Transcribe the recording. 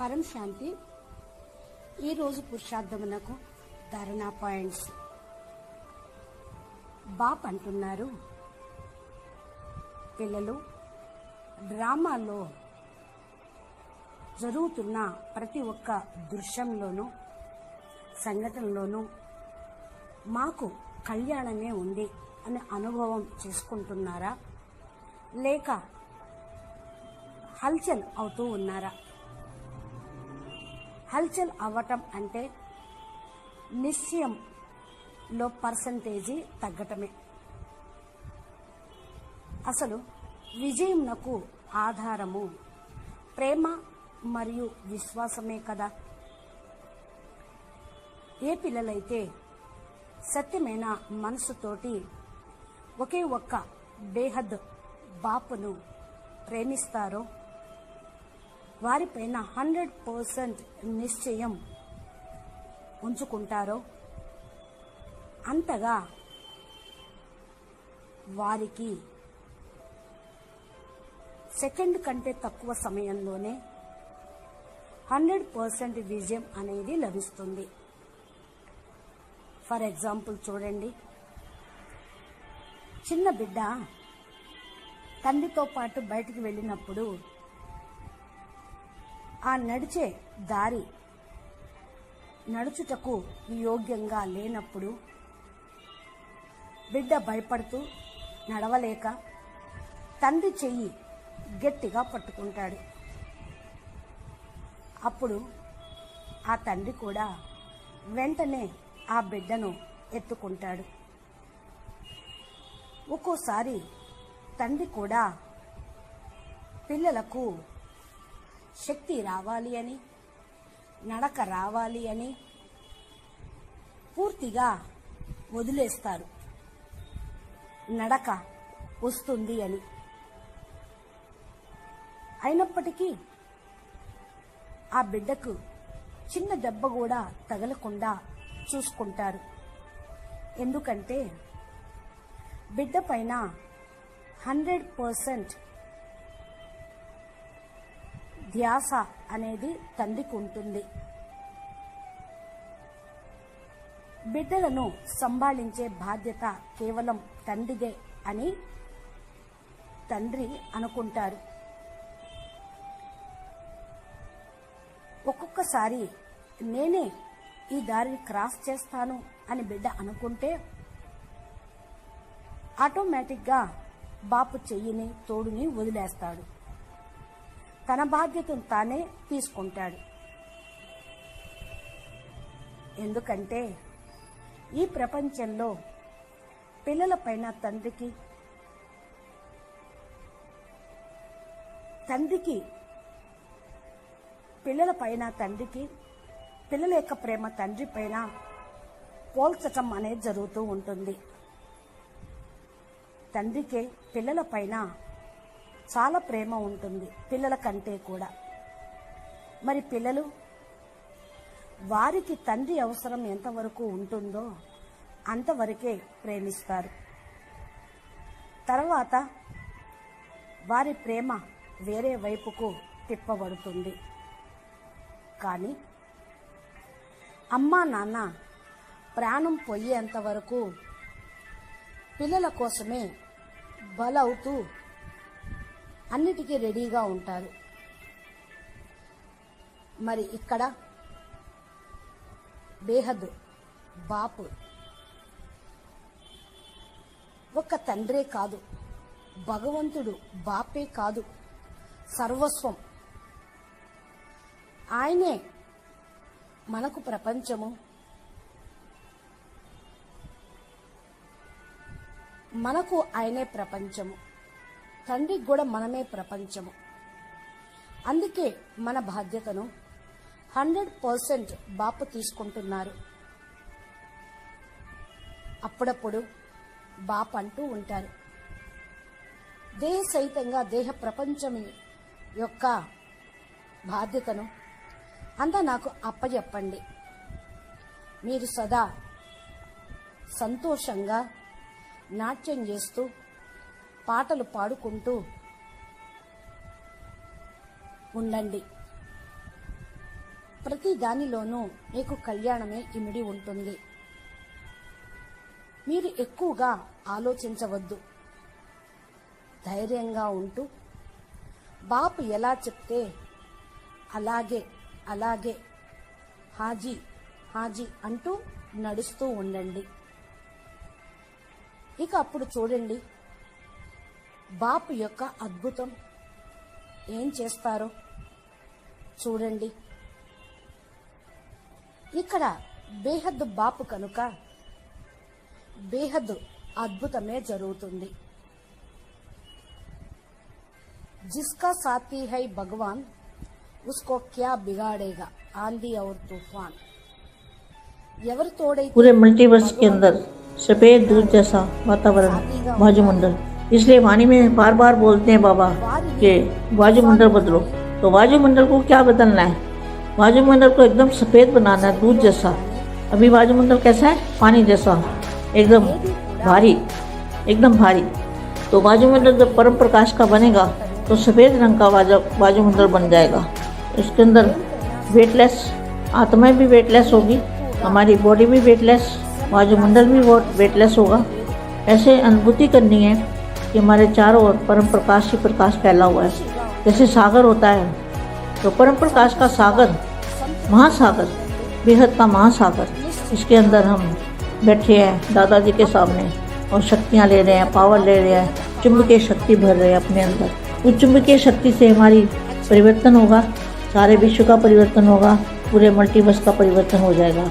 పరం శాంతి. ఈరోజు పురుషార్థమునకు ధరణా పాయింట్స్. బాప్ అంటున్నారు. పిల్లలు డ్రామాలో జరుగుతున్న ప్రతి ఒక్క దృశ్యంలోనూ సంఘటనలోనూ మాకు కళ్యాణమే ఉంది అనే అనుభవం చేసుకుంటున్నారా? లేక హల్చల్ అవుతూ ఉన్నారా? హల్చల్ అవ్వటం అంటే నిశ్చయంలో పర్సంటేజీ తగ్గటమే. అసలు విజయంనకు ఆధారము ప్రేమ మరియు విశ్వాసమే కదా. ఏ పిల్లలైతే సత్యమైన మనసుతోటి ఒకే ఒక్క బేహద్ బాపును ప్రేమిస్తారో వారిపైన హండ్రెడ్ పర్సెంట్ నిశ్చయం ఉంచుకుంటారో? అంతగా వారికి సెకండ్ కంటే తక్కువ సమయంలోనే హండ్రెడ్ పర్సెంట్ విజయం అనేది లభిస్తుంది. ఫర్ ఎగ్జాంపుల్ చూడండి. చిన్న బిడ్డ తండ్రితో పాటు బయటికి వెళ్ళినప్పుడు ఆ నడిచే దారి నడుచుటకు యోగ్యంగా లేనప్పుడు బిడ్డ భయపడుతూ నడవలేక తండ్రి చెయ్యి గట్టిగా పట్టుకుంటాడు. అప్పుడు ఆ తండ్రి కూడా వెంటనే ఆ బిడ్డను ఎత్తుకుంటాడు. ఒక్కోసారి తండ్రి కూడా పిల్లలకు శక్తి రావాలి అని నడక రావాలి అని పూర్తిగా వదిలేస్తారు. నడక వస్తుంది అని. అయినప్పటికీ ఆ బిడ్డకు చిన్న దెబ్బ కూడా తగలకుండా చూసుకుంటారు. ఎందుకంటే బిడ్డ పైన హండ్రెడ్ పర్సెంట్ ధ్యాస అనేది తండ్రికి ఉంటుంది బిడ్డలను సంభాళించే బాధ్యత కేవలం తండ్రిదే అని తండ్రి అనుకుంటారు. ఒక్కొక్కసారి నేనే ఈ దారిని క్రాస్ చేస్తాను అని బిడ్డ అనుకుంటే ఆటోమేటిక్గా బాపు చెయ్యిని తోడుని వదిలేస్తాడు. తన బాధ్యతను తానే తీసుకుంటాడు. ఎందుకంటే ఈ ప్రపంచంలో పిల్లలపైన తండ్రికి తండ్రికి పిల్లలపైన తండ్రికి పిల్లల యొక్క ప్రేమ తండ్రి పైన పోల్చటం అనేది జరుగుతూ ఉంటుంది. తండ్రికే పిల్లల పైన చాలా ప్రేమ ఉంటుంది పిల్లల కంటే కూడా. మరి పిల్లలు వారికి తండ్రి అవసరం ఎంతవరకు ఉంటుందో అంతవరకే ప్రేమిస్తారు. తర్వాత వారి ప్రేమ వేరే వైపుకు తిప్పబడుతుంది. కానీ అమ్మా నాన్న ప్రాణం పోయేంత వరకు పిల్లల కోసమే బలవుతూ అన్నిటికీ రెడీగా ఉంటారు. మరి ఇక్కడ బేహద్ బాపు ఒక్క తండ్రే కాదు భగవంతుడు బాపే కాదు సర్వస్వం. ఆయనే మనకు ప్రపంచము. మనకు ఆయనే ప్రపంచము. తండ్రికి కూడా మనమే ప్రపంచము. అందుకే మన బాధ్యతను హండ్రెడ్ పర్సెంట్ బాపు తీసుకుంటున్నారు. అప్పుడప్పుడు బాప్ అంటూ ఉంటారు. దేహ సహితంగా దేహ ప్రపంచం యొక్క బాధ్యతను అంతా నాకు అప్పచెప్పండి మీరు సదా సంతోషంగా నాట్యం చేస్తూ పాటలు పాడుకుంటూ ఉండండి. ప్రతి దానిలోనూ మీకు కళ్యాణమే ఇమిడి ఉంటుంది. మీరు ఎక్కువగా ఆలోచించవద్దు. ధైర్యంగా ఉంటూ బాపు ఎలా చెప్తే అలాగే అలాగే హాజీ హాజీ అంటూ నడుస్తూ ఉండండి. ఇక అప్పుడు చూడండి బాపు యొక్క అద్భుతం ఏం చేస్తారో చూడండి ఇక్కడ బేహద్దు బాపు కనుక బేహద్దు అద్భుతమే జరుగుతుంది जिसका साथी है भगवान उसको क्या बिगाड़ेगा आंधी और तूफान ఎవరు తోడైతే पूरे मल्टीवर्स के अंदर सफेद दूध जैसा वातावरण वायुमंडल इसलिए वाणी में बार बार बोलते हैं बाबा कि वायुमंडल बदलो। तो वायुमंडल को क्या बदलना है? वायुमंडल को एकदम सफ़ेद बनाना है, दूध जैसा। अभी वायुमंडल कैसा है? पानी जैसा। एकदम भारी। एकदम भारी। तो वायुमंडल जब परम प्रकाश का बनेगा तो सफ़ेद रंग का वाजु वायुमंडल बन जाएगा। इसके अंदर वेटलेस आत्माएँ भी वेटलेस होगी। हमारी बॉडी भी वेटलेस वायुमंडल भी वेटलेस होगा। ऐसे अनुभूति करनी है कि हमारे चारों ओर परम प्रकाश ही प्रकाश फैला हुआ है। जैसे सागर होता है तो परम प्रकाश का सागर, महासागर, बेहद का महासागर, इसके अंदर हम बैठे हैं दादाजी के सामने और शक्तियाँ ले रहे हैं, पावर ले रहे हैं, चुंबकीय शक्ति भर रहे हैं अपने अंदर। उस चुंबकीय शक्ति से हमारी परिवर्तन होगा, सारे विश्व का परिवर्तन होगा, पूरे मल्टीवर्स का परिवर्तन हो जाएगा।